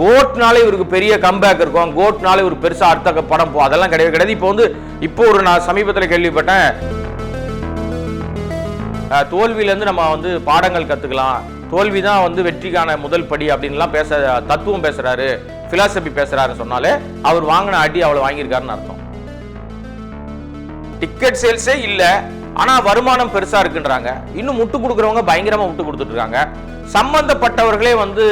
கோட்னாலே இவருக்கு பெரிய கம்பேக் இருக்கும். கோட்னாலே ஒரு பெருசா அடுத்த படம் போ அதெல்லாம் கிடையவே கிடையாது. இப்போ வந்து இப்போ ஒரு நான் சமீபத்தில் கேள்விப்பட்டேன். தோல்வியிலேருந்து நம்ம வந்து பாடங்கள் கற்றுக்கலாம் தோல்வி தான் வந்து வெற்றிக்கான முதல் படி அப்படின்லாம் பேச தத்துவம் பேசுறாரு. பிலாசபி பேசுறாருன்னு சொன்னாலே அவர் வாங்கின அடி அவ்வளோ வாங்கியிருக்காருன்னு அர்த்தம். டிக்கெட் சேல்ஸே இல்ல. ஆனா வருமானம் பெருசா இருக்குன்றாங்க. இன்னும் முட்டு கொடுக்குறவங்க பயங்கரமா முட்டு கொடுத்துட்டு சம்பந்தப்பட்டவர்களே வந்து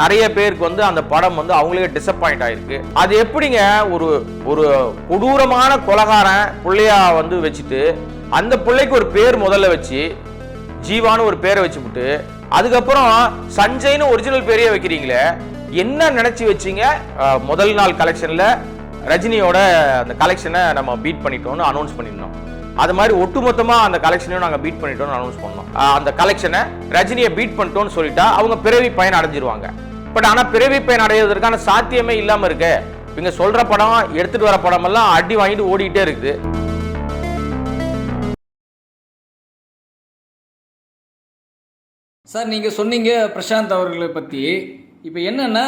நிறைய பேருக்கு வந்து அந்த படம் வந்து அவங்களே டிசப்பாயிண்ட் ஆயிருக்கு. அது எப்படிங்க ஒரு ஒரு கொடூரமான கொலகாரன் பிள்ளையா வந்து வச்சுட்டு அந்த பிள்ளைக்கு ஒரு பேர் முதல்ல வச்சு ஜீவான்னு ஒரு பேரை வச்சுவிட்டு அதுக்கப்புறம் சஞ்சய்னு ஒரிஜினல் பேரையே வைக்கிறீங்களே என்ன நினைச்சு வச்சீங்க? முதல் நாள் கலெக்ஷன்ல ரஜினியோட அந்த கலெக்ஷனை நம்ம பீட் பண்ணிட்டோம்னு அனௌன்ஸ் பண்ணியிருந்தோம். அது மாதிரி ஒட்டுமொத்தமா அந்த கலெக்ஷனையும் நாங்க பீட் பண்ணிட்டோம்னு அனௌன்ஸ் பண்ணோம். அந்த கலெக்ஷனை ரஜினியை பீட் பண்ணிட்டோம்னு சொல்லிட்டா அவங்க பிறவி பயன் அடைஞ்சிருவாங்க. பட் ஆனா பிறவி பயன் அடைவதற்கான சாத்தியமே இல்லாம இருக்கு. இவங்க சொல்ற படம் எடுத்துட்டு வர படம் எல்லாம் அடி வாங்கிட்டு ஓடிட்டே இருக்குது. சார் நீங்கள் சொன்னீங்க பிரசாந்த் அவர்களை பற்றி இப்போ என்னென்னா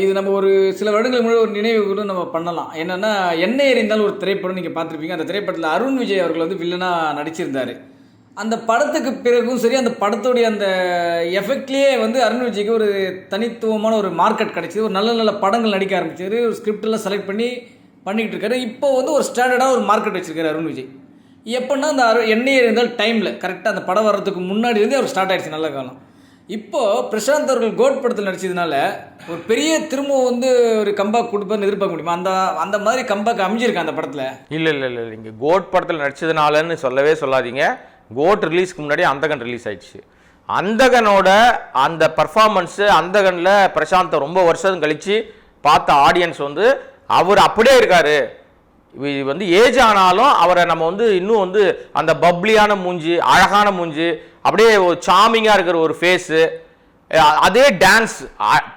இது நம்ம ஒரு சில வருடங்கள் முன்னாடி ஒரு நினைவு கூட நம்ம பண்ணலாம். என்னென்னா என்ன எறிந்தாலும் ஒரு திரைப்படம் நீங்கள் பார்த்துருப்பீங்க. அந்த திரைப்படத்தில் அருண் விஜய் அவர்கள் வந்து வில்லனாக நடிச்சிருந்தார். அந்த படத்துக்கு பிறகும் சரி அந்த படத்துடைய அந்த எஃபெக்ட்லேயே வந்து அருண் விஜய்க்கு ஒரு தனித்துவமான ஒரு மார்க்கெட் கிடைச்சிது. ஒரு நல்ல நல்ல படங்கள் நடிக்க ஆரம்பிச்சார். ஒரு ஸ்கிரிப்டெல்லாம் எல்லாம் செலக்ட் பண்ணி பண்ணிக்கிட்டு இருக்காரு. இப்போ வந்து ஒரு ஸ்டாண்டர்டாக ஒரு மார்க்கெட் வச்சிருக்காரு அருண் விஜய். எப்படின்னா அந்த அரு எண்ணெய் இருந்தால் டைமில் கரெக்டாக அந்த படம் வர்றதுக்கு முன்னாடி வந்து அவர் ஸ்டார்ட் ஆகிடுச்சு நல்ல காலம். இப்போது பிரசாந்த் அவர்கள் கோட் படத்தில் நடிச்சதுனால ஒரு பெரிய திரும்ப வந்து ஒரு கம்பேக் கொடுப்பாருன்னு எதிர்பார்க்க முடியுமா? அந்த அந்த மாதிரி கம்பேக் அமைஞ்சிருக்கு அந்த படத்தில்? இல்லை இல்லை இல்லை இங்கே கோட் படத்தில் நடிச்சதுனாலன்னு சொல்லவே சொல்லாதீங்க. கோட் ரிலீஸ்க்கு முன்னாடி அந்தகன் ரிலீஸ் ஆயிடுச்சு. அந்தகனோட அந்த பர்ஃபார்மன்ஸு அந்தகனில் பிரசாந்தை ரொம்ப வருஷம் கழித்து பார்த்த ஆடியன்ஸ் வந்து அவர் அப்படியே இருக்காரு. இது வந்து ஏஜ் ஆனாலும் அவரை நம்ம வந்து இன்னும் வந்து அந்த பப்ளியான மூஞ்சி அழகான மூஞ்சி அப்படியே ஒரு சாமிங்காக இருக்கிற ஒரு ஃபேஸு அதே டான்ஸ்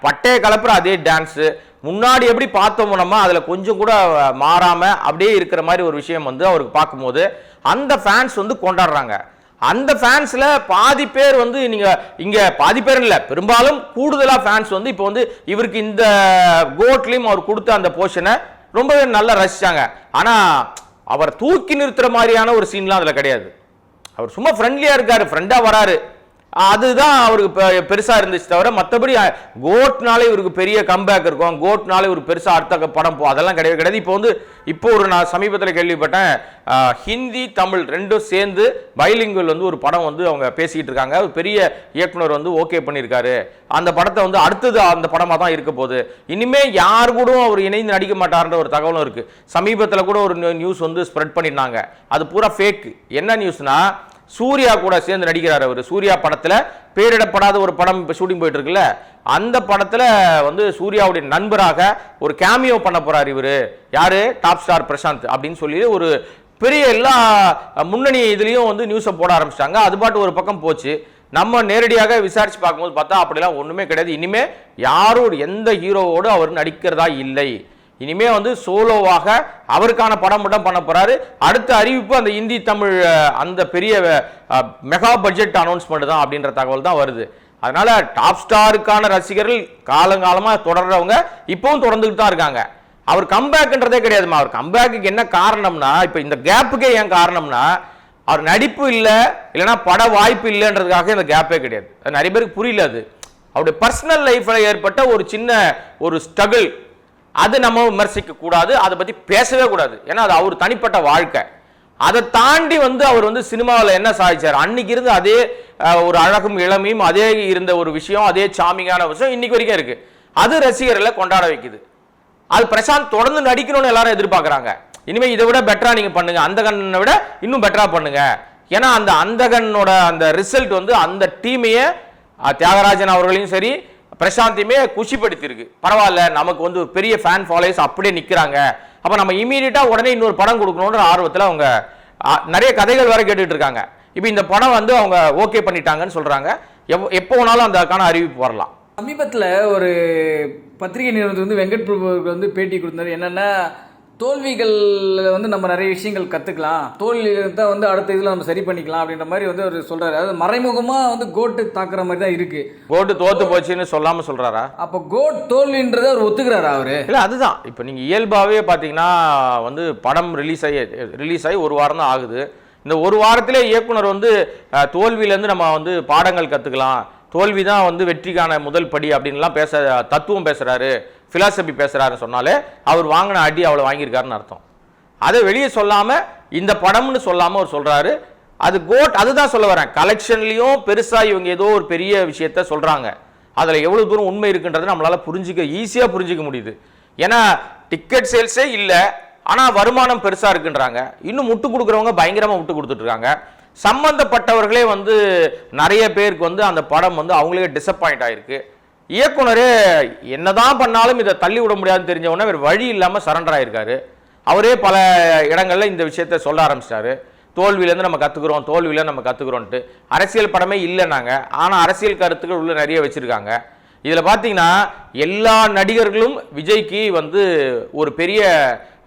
பட்டைய கலப்புற அதே டான்ஸு முன்னாடி எப்படி பார்த்தோம்னோமா அதில் கொஞ்சம் கூட மாறாமல் அப்படியே இருக்கிற மாதிரி ஒரு விஷயம் வந்து அவருக்கு பார்க்கும்போது அந்த ஃபேன்ஸ் வந்து கொண்டாடுறாங்க. அந்த ஃபேன்ஸில் பாதி பேர் வந்து நீங்கள் இங்கே பாதி பேர் இல்லை பெரும்பாலும் கூடுதலாக ஃபேன்ஸ் வந்து இப்போ வந்து இவருக்கு இந்த கோட்லேயும் அவர் கொடுத்த அந்த போர்ஷனை ரொம்பவே நல்லா ரசித்தாங்க ஆனால் அவரை தூக்கி நிறுத்துற மாதிரியான ஒரு சீன்லாம் அதில் கிடையாது. அவர் சும்மா ஃப்ரெண்ட்லியாக இருக்கார் ஃப்ரெண்டாக வராரு. அதுதான் அவருக்கு பெ- பெருசா இருந்துச்சு தவிர மற்றபடி கோட்னாலே இவருக்கு பெரிய கம்பேக் இருக்கும். கோட்னாலே ஒரு பெருசா அடுத்த படம் போ அதெல்லாம் கிடையவே கிடையாது. இப்போ வந்து இப்போ ஒரு நான் சமீபத்தில் கேள்விப்பட்டேன் ஹிந்தி தமிழ் ரெண்டும் சேர்ந்து பைலிங்குவல் வந்து ஒரு படம் வந்து அவங்க பேசிக்கிட்டு இருக்காங்க. ஒரு பெரிய இயக்குனர் வந்து ஓகே பண்ணியிருக்காரு. அந்த படத்தை வந்து அடுத்தது அந்த படமாக தான் இருக்க போகுது. இனிமே யார் கூட அவர் இணைந்து நடிக்க மாட்டார்ன்ற ஒரு தகவலும் இருக்குது சமீபத்தில் கூட ஒரு நியூஸ் வந்து ஸ்ப்ரெட் பண்ணியிருந்தாங்க. அது பூரா ஃபேக் என்ன நியூஸ்னால் சூர்யா கூட சேர்ந்து நடிக்கிறார் அவர். சூர்யா படத்தில் பேரிடப்படாத ஒரு படம் இப்போ ஷூட்டிங் போயிட்டு இருக்குல்ல அந்த படத்தில் வந்து சூர்யாவுடைய நண்பராக ஒரு கேமியோ பண்ண போகிறார் இவர். யார்? டாப் ஸ்டார் பிரசாந்த் அப்படின்னு சொல்லி ஒரு பெரிய எல்லா முன்னணி இதுலேயும் வந்து நியூஸை போட ஆரம்பிச்சிட்டாங்க. அது பாட்டு ஒரு பக்கம் போச்சு. நம்ம நேரடியாக விசாரிச்சு பார்க்கும்போது பார்த்தா அப்படிலாம் ஒன்றுமே கிடையாது. இனிமேல் யாரும் எந்த ஹீரோவோடு அவர் நடிக்கிறதா இல்லை. இனிமே வந்து சோலோவாக அவருக்கான படம் மட்டும் பண்ண போறாரு. அடுத்த அறிவிப்பு அந்த இந்தி தமிழ் அந்த பெரிய மெகா பட்ஜெட் அனௌன்ஸ்மெண்ட் தான் அப்படின்ற தகவல் தான் வருது. அதனால டாப் ஸ்டாருக்கான ரசிகர்கள் காலங்காலமாக தொடர்றவங்க இப்பவும் தொடர்ந்துக்கிட்டு தான் இருக்காங்க. அவர் கம்பேக்குன்றதே கிடையாதுமா. அவர் கம்பேக்கு என்ன காரணம்னா இப்போ இந்த கேப்புக்கே ஏன் காரணம்னா அவர் நடிப்பு இல்லை இல்லைன்னா பட வாய்ப்பு இல்லைன்றதுக்காக இந்த கேப்பே கிடையாது. நிறைய பேருக்கு புரியல அது. அவருடைய பர்சனல் லைஃப்பில் ஏற்பட்ட ஒரு சின்ன ஒரு ஸ்ட்ரகிள். அது நம்ம விமர்சிக்க கூடாது அதை பத்தி பேசவே கூடாது. ஏன்னா அது அவர் தனிப்பட்ட வாழ்க்கை. அதை தாண்டி வந்து அவர் வந்து சினிமாவில் என்ன சாதிச்சார்? அன்னைக்கு இருந்து அதே ஒரு அழகும் இளமையும் அதே இருந்த ஒரு விஷயம் அதே சாமிங்கான விஷயம் இன்னைக்கு வரைக்கும் இருக்கு. அது ரசிகர்களை கொண்டாட வைக்குது. அது பிரசாந்த் தொடர்ந்து நடிக்கணும்னு எல்லாரும் எதிர்பார்க்குறாங்க. இனிமேல் இதை விட பெட்டராக நீங்கள் பண்ணுங்க. அந்த கண்ணை விட இன்னும் பெட்டராக பண்ணுங்க. ஏன்னா அந்த அந்தகனோட அந்த ரிசல்ட் வந்து அந்த டீமையே தியாகராஜன் அவர்களையும் சரி பிரசாந்தியுமே குஷிப்படுத்தியிருக்கு. பரவாயில்ல நமக்கு வந்து ஒரு பெரிய ஃபேன் ஃபாலோயர்ஸ் அப்படியே நிற்கிறாங்க அப்போ நம்ம இமீடியட்டாக உடனே இன்னொரு படம் கொடுக்கணுன்ற ஆர்வத்தில் அவங்க நிறைய கதைகள் வேறு கேட்டுட்டு இருக்காங்க. இப்போ இந்த படம் வந்து அவங்க ஓகே பண்ணிட்டாங்கன்னு சொல்கிறாங்க எவ்- எப்போ வேணாலும் அதுக்கான அறிவிப்பு வரலாம். சமீபத்தில் ஒரு பத்திரிகை நிறுவனத்துக்கு வந்து வெங்கட் பிரபு வந்து பேட்டி கொடுத்தாரு. என்னென்னா தோல்விகள் வந்து நம்ம நிறைய விஷயங்கள் கற்றுக்கலாம் தோல்வி தான் வந்து அடுத்த இதில் நம்ம சரி பண்ணிக்கலாம் அப்படின்ற மாதிரி வந்து அவர் சொல்கிறாரு அதாவது மறைமுகமாக வந்து கோட்டு தாக்குற மாதிரி தான் இருக்குது கோட்டு தோத்து போச்சுன்னு சொல்லாம சொல்றாரா? அப்போ கோட் தோல்வின்றதை அவர் ஒத்துக்கிறாரா அவர்? இல்ல அதுதான். இப்போ நீங்க இயல்பாவே பாத்தீங்கன்னா வந்து படம் ரிலீஸ் ஆகி ரிலீஸ் ஆகி ஒரு வாரம் தான் ஆகுது. இந்த ஒரு வாரத்திலே இயக்குனர் வந்து தோல்வியிலேருந்து நம்ம வந்து பாடங்கள் கத்துக்கலாம். தோல்வி தான் வந்து வெற்றிக்கான முதல் படி அப்படின்லாம் பேச தத்துவம் பேசுறாரு. ஃபிலாசபி பேசுகிறாருன்னு சொன்னாலே அவர் வாங்கின அடி அவ்வளோ வாங்கியிருக்காருன்னு அர்த்தம். அதை வெளியே சொல்லாமல் இந்த படம்னு சொல்லாமல் அவர் சொல்கிறாரு அது கோட் அதுதான் சொல்ல வரேன். கலெக்ஷன்லேயும் பெருசாக இவங்க ஏதோ ஒரு பெரிய விஷயத்த சொல்கிறாங்க அதில் எவ்வளோ தூரம் உண்மை இருக்குன்றது நம்மளால் புரிஞ்சுக்க ஈஸியாக புரிஞ்சிக்க முடியுது. ஏன்னா டிக்கெட் சேல்ஸே இல்லை ஆனால் வருமானம் பெருசாக இருக்குன்றாங்க. இன்னும் முட்டு கொடுக்குறவங்க பயங்கரமாக முட்டு கொடுத்துட்ருக்காங்க. சம்மந்தப்பட்டவர்களே சம்பந்தப்பட்டவர்களே வந்து நிறைய பேருக்கு வந்து அந்த படம் வந்து அவங்களே டிசப்பாயிண்ட் ஆயிருக்கு. இயக்குனரே என்னதான் பண்ணாலும் இதை தள்ளி விட முடியாதுன்னு தெரிஞ்ச உடனே வழி இல்லாமல் சரண்டர் ஆயிருக்காரு. அவரே பல இடங்களில் இந்த விஷயத்த சொல்ல ஆரம்பிச்சிட்டாரு. தோல்வியிலேருந்து நம்ம கற்றுக்குறோம் தோல்வியில நம்ம கற்றுக்குறோன்ட்டு அரசியல் படமே இல்லைன்னாங்க. ஆனால் அரசியல் கருத்துக்கள் உள்ள நிறைய வச்சுருக்காங்க. இதில் பார்த்தீங்கன்னா எல்லா நடிகர்களும் விஜய்க்கு வந்து ஒரு பெரிய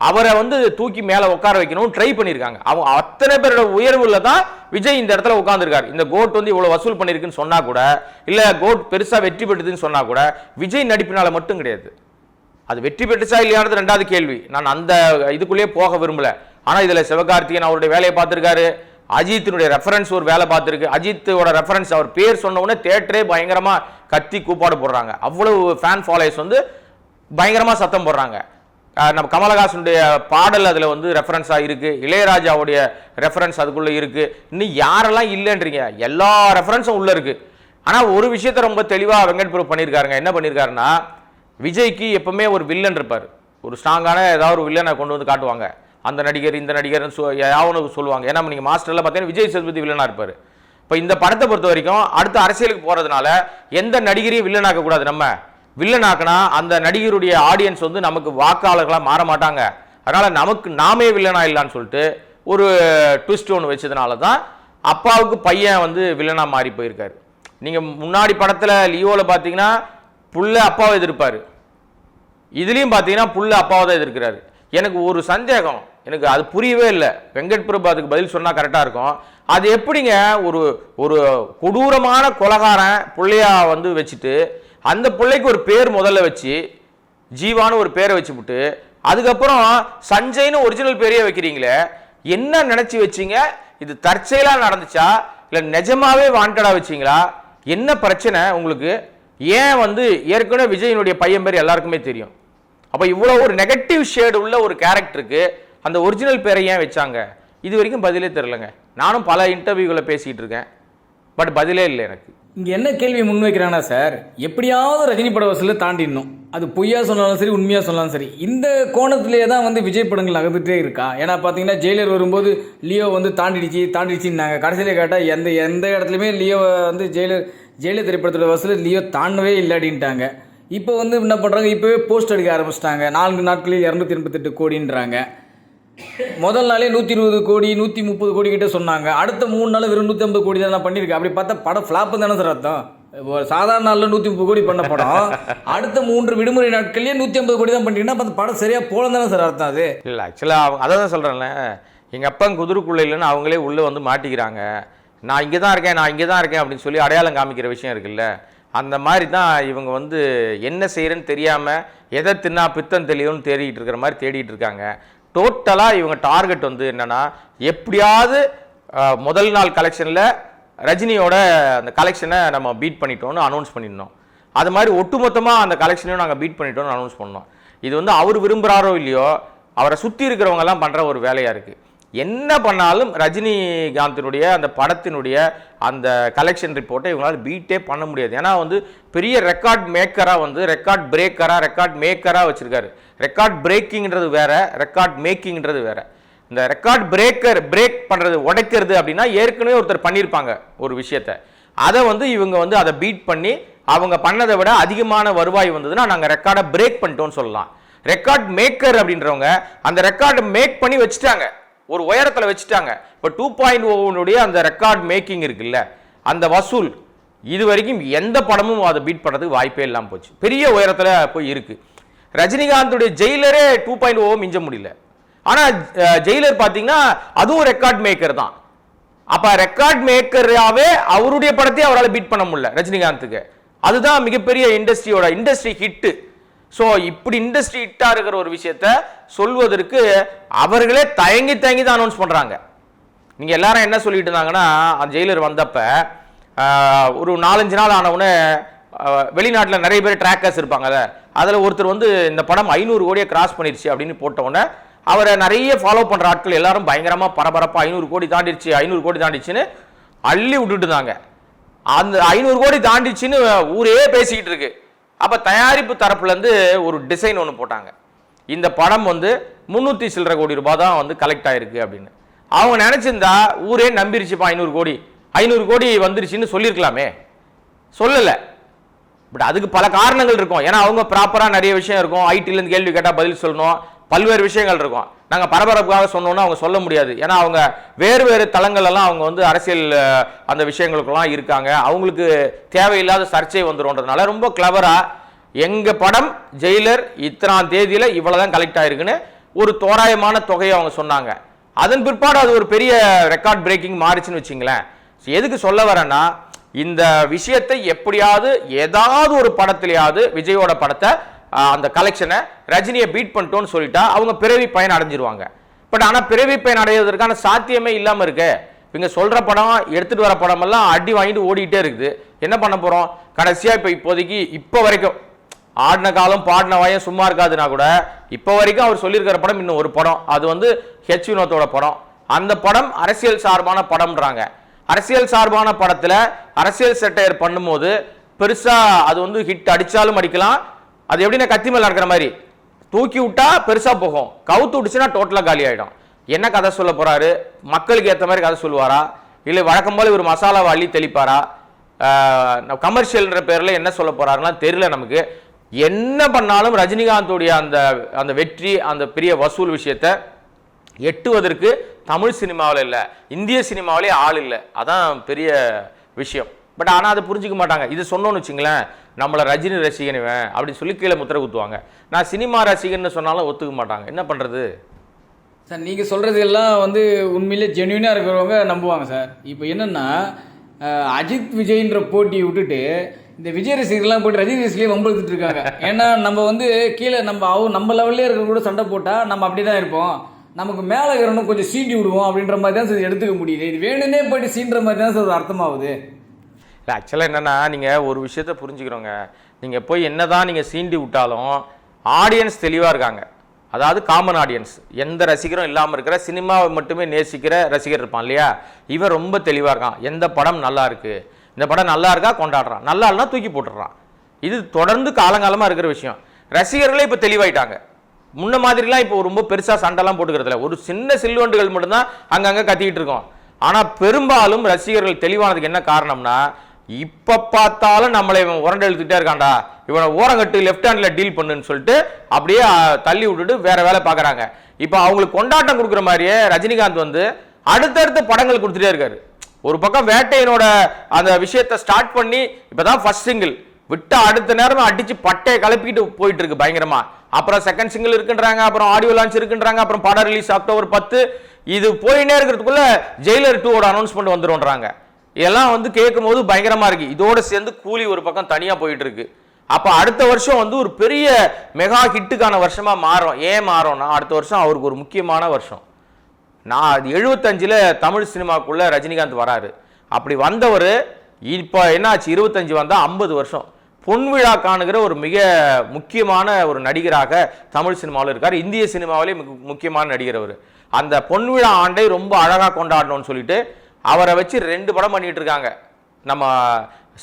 அவரை வந்து தூக்கி மேலே உட்கார வைக்கணும் ட்ரை பண்ணியிருக்காங்க. அவங்க அத்தனை பேரோட உயர்வுல தான் விஜய் இந்த இடத்துல உட்காந்துருக்காரு இந்த கோட் வந்து இவ்வளோ வசூல் பண்ணியிருக்குன்னு சொன்னால் கூட இல்லை கோட் பெருசாக வெற்றி பெற்றுதுன்னு சொன்னால் கூட விஜய் நடிப்பினால மட்டும் கிடையாது. அது வெற்றி பெற்றுச்சா இல்லையானது ரெண்டாவது கேள்வி. நான் அந்த இதுக்குள்ளேயே போக விரும்பல. ஆனால் இதில் சிவகார்த்திகேயன் அவருடைய வேலையை பார்த்துருக்காரு. அஜித்தினுடைய ரெஃபரன்ஸ் ஒரு வேலை பார்த்துருக்கு. அஜித்தோட ரெஃபரன்ஸ் அவர் பேர் சொன்ன உடனே தேட்டரே பயங்கரமாக கத்தி கூப்பாடு போடுறாங்க. அவ்வளவு ஃபேன் ஃபாலோயர்ஸ் வந்து பயங்கரமாக சத்தம் போடுறாங்க. நம்ம கமலஹாசனுடைய பாடல் அதில் வந்து ரெஃபரன்ஸாக இருக்குது இளையராஜாவுடைய ரெஃபரன்ஸ் அதுக்குள்ளே இருக்குது இன்னும் யாரெல்லாம் இல்லைன்றீங்க. எல்லா ரெஃபரன்ஸும் உள்ளே இருக்குது ஆனால் ஒரு விஷயத்த ரொம்ப தெளிவாக வெங்கட் பிரபு பண்ணியிருக்காருங்க. என்ன பண்ணியிருக்காருன்னா விஜய்க்கு எப்பவுமே ஒரு வில்லன் இருப்பார். ஒரு ஸ்ட்ராங்கான ஏதாவது ஒரு வில்லனை கொண்டு வந்து காட்டுவாங்க. அந்த நடிகர் இந்த நடிகர்னு சொ யாவனு சொல்லுவாங்க. ஏன்னா நீங்கள் மாஸ்டரில் பார்த்தீங்கன்னா விஜய் சேதுபதி வில்லனாக இருப்பார். இப்போ இந்த படத்தை பொறுத்த வரைக்கும் அடுத்த அரசியலுக்கு போகிறதுனால எந்த நடிகரையும் வில்லனாக்கக்கூடாது நம்ம. வில்லன் ஆக்கினா அந்த நடிகருடைய ஆடியன்ஸ் வந்து நமக்கு வாக்காளர்களாக மாற மாட்டாங்க. அதனால் நமக்கு நாமே வில்லனா இல்லைன்னு சொல்லிட்டு ஒரு ட்விஸ்ட் ஒன்று வச்சதுனால தான் அப்பாவுக்கு பையன் வந்து வில்லனாக மாறி போயிருக்காரு. நீங்கள் முன்னாடி படத்தில் லியோவில் பார்த்தீங்கன்னா புள்ள அப்பாவை எதிர்ப்பார். இதுலேயும் பார்த்தீங்கன்னா புள்ள அப்பாவை தான் எதிர்க்கிறாரு. எனக்கு ஒரு சந்தேகம். எனக்கு அது புரியவே இல்லை. வெங்கட் பிரபு அதுக்கு பதில் சொன்னால் கரெக்டாக இருக்கும். அது எப்படிங்க ஒரு ஒரு கொடூரமான கொலகாரன் பிள்ளையா வந்து வச்சுட்டு அந்த பிள்ளைக்கு ஒரு பேர் முதல்ல வச்சு ஜீவான்னு ஒரு பேரை வச்சுப்புட்டு அதுக்கப்புறம் சஞ்சய்னு ஒரிஜினல் பேரையே வைக்கிறீங்களே என்ன நினைச்சு வச்சீங்க? இது தற்செயலாக நடந்துச்சா? இல்லை நிஜமாவே வாண்டடாக வச்சீங்களா? என்ன பிரச்சனை உங்களுக்கு? ஏன் வந்து ஏற்கனவே விஜயினுடைய பையன் பேர் எல்லாருக்குமே தெரியும். அப்போ இவ்வளோ ஒரு நெகட்டிவ் ஷேடு உள்ள ஒரு கேரக்டருக்கு அந்த ஒரிஜினல் பேரை ஏன் வச்சாங்க? இது வரைக்கும் பதிலே தெரிலங்க நானும் பல இன்டர்வியூகளை பேசிகிட்டு இருக்கேன். பட் பதிலே இல்லை எனக்கு. இங்கே என்ன கேள்வி முன்வைக்கிறானா சார் எப்படியாவது ரஜினி பட வசூலில் தாண்டிடணும். அது பொய்யா சொன்னாலும் சரி உண்மையாக சொன்னாலும் சரி. இந்த கோணத்திலே தான் வந்து விஜய் படங்கள் நகர்ந்துகிட்டே இருக்கா? ஏன்னா பார்த்தீங்கன்னா ஜெயிலர் வரும்போது லியோ வந்து தாண்டிடுச்சு தாண்டிடுச்சுன்னாங்க. கடைசியில் கேட்டால் எந்த எந்த இடத்துலையுமே லியோ வந்து ஜெயிலர் ஜெயிலர் திரைப்படத்தோட வசூலில் லியோ தாண்டவே இல்லை அப்படின்ட்டாங்க. இப்போ வந்து என்ன பண்ணுறாங்க இப்போவே போஸ்ட் அடிக்க ஆரம்பிச்சிட்டாங்க. நான்கு நாட்களில் இரநூத்தி எண்பத்தெட்டு கோடின்றாங்க. முதல் நாளே நூற்றி இருபது கோடி நூற்றி முப்பது கோடி கிட்டே சொன்னாங்க. அடுத்த மூணு நாள் வெறும் நூற்றி ஐம்பது கோடி தான் பண்ணியிருக்கேன். அப்படி பார்த்தா படம் ஃப்ளாப்பு தானே சார் அர்த்தம். சாதாரண நாளில் நூற்றி முப்பது கோடி பண்ண படம். அடுத்த மூன்று விடுமுறை நாட்கள்லேயே நூற்றி ஐம்பது கோடி தான் பண்ணிட்டீங்கன்னா அப்ப அந்த படம் சரியாக போல தானே சார் அர்த்தம் அது. இல்லை ஆக்சுவலாக அவங்க அதை தான் சொல்கிறேன்ல எங்கள் அப்பா குதிரைக்குள்ளே இல்லைன்னு அவங்களே உள்ளே வந்து மாட்டிக்கிறாங்க. நான் இங்கே தான் இருக்கேன் நான் இங்கே தான் இருக்கேன் அப்படின்னு சொல்லி அடையாளம் காமிக்கிற விஷயம் இருக்குல்ல. அந்த மாதிரி தான் இவங்க வந்து என்ன செய்கிறேன்னு தெரியாமல் எதை தின்னா பித்தம் தெளியும்னு தேடிட்டு இருக்கிற மாதிரி தேடிட்டு இருக்காங்க. டோட்டலாக இவங்க டார்கெட் வந்து என்னன்னா எப்படியாவது முதல் நாள் கலெக்ஷனில் ரஜினியோட அந்த கலெக்ஷனை நம்ம பீட் பண்ணிட்டோம்னு அனௌன்ஸ் பண்ணியிருந்தோம் அது மாதிரி ஒட்டுமொத்தமாக அந்த கலெக்ஷனையும் நாங்கள் பீட் பண்ணிட்டோம்னு அனௌன்ஸ் பண்ணோம். இது வந்து அவர் விரும்புகிறாரோ இல்லையோ அவரை சுற்றி இருக்கிறவங்கெல்லாம் பண்ணுற ஒரு வேலையாக இருக்குது என்ன பண்ணாலும் ரஜினிகாந்தினுடைய அந்த படத்தினுடைய அந்த கலெக்ஷன் ரிப்போர்ட்டை இவங்களால பீட்டே பண்ண முடியாது. ஏன்னா வந்து பெரிய ரெக்கார்ட் மேக்கராக வந்து ரெக்கார்ட் பிரேக்கராக ரெக்கார்ட் மேக்கராக வச்சுருக்காரு. ரெக்கார்ட் பிரேக்கிங்கிறது வேற ரெக்கார்ட் மேக்கிங்கிறது வேற. இந்த ரெக்கார்ட் பிரேக்கர் பிரேக் பண்ணுறது உடைக்கிறது அப்படின்னா ஏற்கனவே ஒருத்தர் பண்ணியிருப்பாங்க ஒரு விஷயத்த. அதை வந்து இவங்க வந்து அதை பீட் பண்ணி அவங்க பண்ணதை விட அதிகமான வருவாய் வந்ததுன்னா நாங்கள் ரெக்கார்டை பிரேக் பண்ணிட்டோம்னு சொல்லலாம். ரெக்கார்ட் மேக்கர் அப்படின்றவங்க அந்த ரெக்கார்டை மேக் பண்ணி வச்சுட்டாங்க. ஒரு உயரத்தில் வச்சுட்டாங்க. இப்போ டூ பாயிண்ட் ஓவனுடைய அந்த ரெக்கார்ட் மேக்கிங் இருக்குல்ல அந்த வசூல் இது வரைக்கும் எந்த படமும் அதை பீட் பண்ணுறதுக்கு வாய்ப்பே இல்லாமல் போச்சு. பெரிய உயரத்தில் போய் இருக்குது ரஜினிகாந்துடைய ஜெயிலரே டூ பாயிண்ட் ஓ மிஞ்ச முடியல. ஆனால் ஜெயிலர் பார்த்தீங்கன்னா அதுவும் ரெக்கார்ட் மேக்கர் தான். அப்போ ரெக்கார்ட் மேக்கராகவே அவருடைய படத்தையே அவரால் பீட் பண்ண முடியல ரஜினிகாந்துக்கு. அதுதான் மிகப்பெரிய இண்டஸ்ட்ரியோட இண்டஸ்ட்ரி ஹிட்டு ஸோ இப்படி இண்டஸ்ட்ரி ஹிட்டாக இருக்கிற ஒரு விஷயத்த சொல்வதற்கு அவர்களே தயங்கி தயங்கி தான் அனௌன்ஸ் பண்ணுறாங்க நீங்கள் எல்லாரும் என்ன சொல்லிட்டு இருந்தாங்கன்னா அந்த ஜெயிலர் வந்தப்போ ஒரு நாலஞ்சு நாள் ஆனவுடனே வெளிநாட்டில் நிறைய பேர் ட்ராக்கர்ஸ் இருப்பாங்க அதில் ஒருத்தர் வந்து இந்த படம் ஐநூறு கோடியை கிராஸ் பண்ணிருச்சு அப்படின்னு போட்டோன்னே அவரை நிறைய ஃபாலோ பண்ணுற ஆட்கள் எல்லாரும் பயங்கரமாக பரபரப்பாக ஐநூறு கோடி தாண்டிடுச்சு ஐநூறு கோடி தாண்டிச்சுன்னு அள்ளி விட்டுட்டு இருந்தாங்க. அந்த ஐநூறு கோடி தாண்டிச்சுன்னு ஊரே பேசிக்கிட்டு இருக்கு. அப்போ தயாரிப்பு தரப்புலேருந்து ஒரு டிசைன் ஒன்று போட்டாங்க. இந்த படம் வந்து முந்நூற்றி சில்லரை கோடி ரூபாய் தான் வந்து கலெக்ட் ஆயிருக்கு அப்படின்னு. அவங்க நினச்சிருந்தா ஊரே நம்பிருச்சுப்பா ஐநூறு கோடி. ஐநூறு கோடி வந்துருச்சுன்னு சொல்லியிருக்கலாமே சொல்லலை. பட் அதுக்கு பல காரணங்கள் இருக்கும். ஏன்னா அவங்க ப்ராப்பராக நிறைய விஷயம் இருக்கும். ஐடிலேருந்து கேள்வி கேட்டால் பதில் சொல்லணும். பல்வேறு விஷயங்கள் இருக்கும். நாங்கள் பரபரப்புக்காக சொன்னோம்னா அவங்க சொல்ல முடியாது. ஏன்னா அவங்க வேறு வேறு தளங்கள் எல்லாம் அவங்க வந்து அரசியல் அந்த விஷயங்களுக்கெல்லாம் இருக்காங்க. அவங்களுக்கு தேவையில்லாத சர்ச்சை வந்துடும்ன்றதுனால ரொம்ப கிளவராக எங்கள் படம் ஜெயிலர் இத்தனாம் தேதியில் இவ்வளோ தான் கலெக்ட் ஆயிருக்குன்னு ஒரு தோராயமான தொகையை அவங்க சொன்னாங்க. அதன் பிற்பாடு அது ஒரு பெரிய ரெக்கார்ட் பிரேக்கிங் மாறிச்சுன்னு வச்சுங்களேன். எதுக்கு சொல்ல வரேன்னா இந்த விஷயத்தை எப்படியாவது ஏதாவது ஒரு படத்திலேயாவது விஜயோட படத்தை அந்த கலெக்ஷனை ரஜினியை பீட் பண்ணிட்டோன்னு சொல்லிட்டா அவங்க பிறவி பயன் அடைஞ்சிருவாங்க. பட் ஆனால் பிறவி பயன் அடைவதற்கான சாத்தியமே இல்லாமல் இருக்கு. இவங்க சொல்கிற படம் எடுத்துகிட்டு வர படமெல்லாம் அடி வாங்கிட்டு ஓடிக்கிட்டே இருக்குது. என்ன பண்ண போகிறோம் கடைசியாக இப்போ இப்போதைக்கு இப்போ வரைக்கும் ஆடின காலம் பாடின வாயம் சும்மா இருக்காதுன்னா கூட இப்போ வரைக்கும் அவர் சொல்லியிருக்கிற படம் இன்னும் ஒரு படம். அது வந்து ஹெச் வினோத்தோட படம். அந்த படம் அரசியல் சார்பான படம்ன்றாங்க. அரசியல் சார்பான படத்தில் அரசியல் செட்டையர் பண்ணும்போது பெருசாக அது வந்து ஹிட் அடித்தாலும் அடிக்கலாம். அது எப்படின்னா கத்தி மேல நடக்கிற மாதிரி. தூக்கி விட்டா பெருசாக போகும். கவுத்து விட்டுச்சுன்னா டோட்டலாக காலி ஆகிடும் என்ன கதை சொல்ல போகிறாரு மக்களுக்கு ஏற்ற மாதிரி கதை சொல்லுவாரா? இல்லை வழக்கம் போல் இவர் மசாலாவை அள்ளி தெளிப்பாரா? கமர்ஷியல்ன்ற பேரில் என்ன சொல்ல போறாருன்னா தெரியல நமக்கு. என்ன பண்ணாலும் ரஜினிகாந்தோடைய அந்த அந்த வெற்றி அந்த பெரிய வசூல் விஷயத்த எட்டுவதற்கு தமிழ் சினிமாவில் இல்லை இந்திய சினிமாவிலே ஆள் இல்லை. அதான் பெரிய விஷயம். பட் ஆனால் அதை புரிஞ்சுக்க மாட்டாங்க. இது சொன்னோன்னு வச்சுங்களேன் நம்மளை ரஜினி ரசிகன் இவன் அப்படின்னு சொல்லி கீழே முத்திரை குத்துவாங்க. நான் சினிமா ரசிகன்னு சொன்னாலும் ஒத்துக்க மாட்டாங்க. என்ன பண்ணுறது சார் நீங்கள் சொல்கிறது எல்லாம் வந்து உண்மையிலே ஜென்யூனாக இருக்கிறவங்க நம்புவாங்க சார். இப்போ என்னென்னா அஜித் விஜய்ன்ற போட்டியை விட்டுட்டு இந்த விஜய் ரசிகர்லாம் போட்டு ரஜினி ரசிகர்களே வம்பெடுத்துட்டு இருக்காங்க. ஏன்னா நம்ம வந்து கீழே நம்ம அவ நம்ம லெவல்லே இருக்க கூட சண்டை போட்டால் நம்ம அப்படி தான் இருப்போம். நமக்கு மேலே இருக்கணும் கொஞ்சம் சீண்டி விடுவோம் அப்படின்ற மாதிரி தான் சார் எடுத்துக்க முடியுது. இது வேணும்னே போயிட்டு சீன்ற மாதிரி தான் சார் அர்த்தமாகுது. இல்லை ஆக்சுவலாக என்னென்னா நீங்கள் ஒரு விஷயத்த புரிஞ்சுக்கிறோங்க. நீங்கள் போய் என்ன தான் நீங்கள் சீண்டி விட்டாலும் ஆடியன்ஸ் தெளிவாக இருக்காங்க. அதாவது காமன் ஆடியன்ஸ் எந்த ரசிகரும் இல்லாமல் இருக்கிற சினிமாவை மட்டுமே நேசிக்கிற ரசிகர் இருப்பான் இல்லையா? இவன் ரொம்ப தெளிவாக இருக்கான். எந்த படம் நல்லா இருக்குது இந்த படம் நல்லா இருக்கா? கொண்டாடுறான். நல்லா இல்லைனா தூக்கி போட்டுடுறான். இது தொடர்ந்து காலங்காலமாக இருக்கிற விஷயம். ரசிகர்களே இப்போ தெளிவாயிட்டாங்க. முன்ன மாதிரிலாம் இப்போ ரொம்ப பெருசாக சண்டைலாம் போட்டுக்கிறதுல ஒரு சின்ன சில்வண்டுகள் மட்டும்தான் அங்கங்கே கத்திக்கிட்டு இருக்கோம். ஆனால் பெரும்பாலும் ரசிகர்கள் தெளிவானதுக்கு என்ன காரணம்னா இப்போ பார்த்தாலும் நம்மளை இவன் உரண்டு இழுத்துட்டே இருக்கான்டா. இவனை ஓரங்கட்டு லெஃப்ட் ஹேண்டில் டீல் பண்ணுன்னு சொல்லிட்டு அப்படியே தள்ளி விட்டுட்டு வேற வேலை பார்க்குறாங்க. இப்போ அவங்களுக்கு கொண்டாட்டம் கொடுக்குற மாதிரியே ரஜினிகாந்த் வந்து அடுத்தடுத்த படங்கள் கொடுத்துட்டே இருக்காரு. ஒரு பக்கம் வேட்டையனோட அந்த விஷயத்தை ஸ்டார்ட் பண்ணி இப்போ தான் ஃபர்ஸ்ட் சிங்கிள் விட்டு அடுத்த நேரம் அடித்து பட்டையை கலப்பிக்கிட்டு போயிட்டு இருக்கு பயங்கரமாக அப்புறம் செகண்ட் சிங்கிள் இருக்குன்றாங்க அப்புறம் ஆடியோ லான்ச் இருக்குன்றாங்க அப்புறம் படம் ரிலீஸ் அக்டோபர் பத்து. இது போயினே இருக்கிறதுக்குள்ள ஜெயிலர் டூவோட அனௌன்ஸ்மெண்ட் வந்துருன்றாங்க இதெல்லாம் வந்து கேட்கும்போது பயங்கரமா இருக்கு. இதோட சேர்ந்து கூலி ஒரு பக்கம் தனியா போயிட்டு இருக்கு. அப்ப அடுத்த வருஷம் வந்து ஒரு பெரிய மெகா ஹிட்டுக்கான வருஷமா மாறும். ஏன் மாறும்னா அடுத்த வருஷம் அவருக்கு ஒரு முக்கியமான வருஷம். நான் அது எழுபத்தஞ்சில் தமிழ் சினிமாக்குள்ள ரஜினிகாந்த் வராரு. அப்படி வந்தவர் இப்போ என்னாச்சு இருபத்தஞ்சு வந்தால் ஐம்பது வருஷம். பொன்விழா காணுகிற ஒரு மிக முக்கியமான ஒரு நடிகராக தமிழ் சினிமாவில் இருக்கார். இந்திய சினிமாவிலே மிக முக்கியமான நடிகர் அவர். அந்த பொன்விழா ஆண்டை ரொம்ப அழகாக கொண்டாடணும்னு சொல்லிட்டு அவரை வச்சு ரெண்டு படம் பண்ணிட்டு இருக்காங்க. நம்ம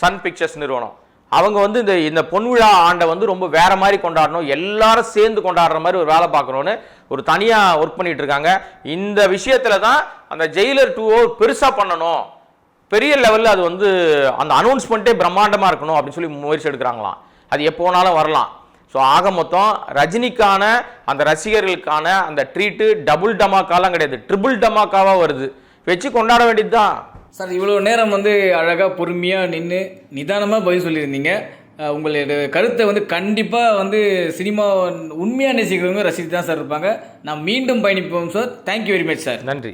சன் பிக்சர்ஸ் நிறுவனம். அவங்க வந்து இந்த இந்த பொன்விழா ஆண்டை வந்து ரொம்ப வேற மாதிரி கொண்டாடணும் எல்லாரும் சேர்ந்து கொண்டாடுற மாதிரி ஒரு வேலை பார்க்கணும்னு ஒரு தனியாக ஒர்க் பண்ணிட்டு இருக்காங்க. இந்த விஷயத்துல தான் அந்த ஜெயிலர் டூவோ பெருசாக பண்ணணும். பெரிய லெவல்ல அது வந்து அந்த அனௌன்ஸ்மெண்ட்டே பிரம்மாண்டமா இருக்கணும் அப்படின்னு சொல்லி முயற்சி எடுக்கிறாங்களாம். அது எப்போ வேணாலும் வரலாம். ஸோ ஆக மொத்தம் ரஜினிக்கான அந்த ரசிகர்களுக்கான அந்த ட்ரீட்டு டபுள் டமாக்காலாம் கிடையாது. ட்ரிபிள் டமாக்காவா வருது. வச்சு கொண்டாட வேண்டியது தான் சார் இவ்வளோ நேரம் வந்து அழகாக பொறுமையாக நின்று நிதானமாக பதில் சொல்லியிருந்தீங்க. அஹ், உங்களுடைய கருத்தை வந்து கண்டிப்பாக வந்து சினிமா உண்மையாக நேசிக்கிறவங்க ரசித்து தான் சார் இருப்பாங்க. நான் மீண்டும் பயணிப்போம் sir thank you very much sir நன்றி.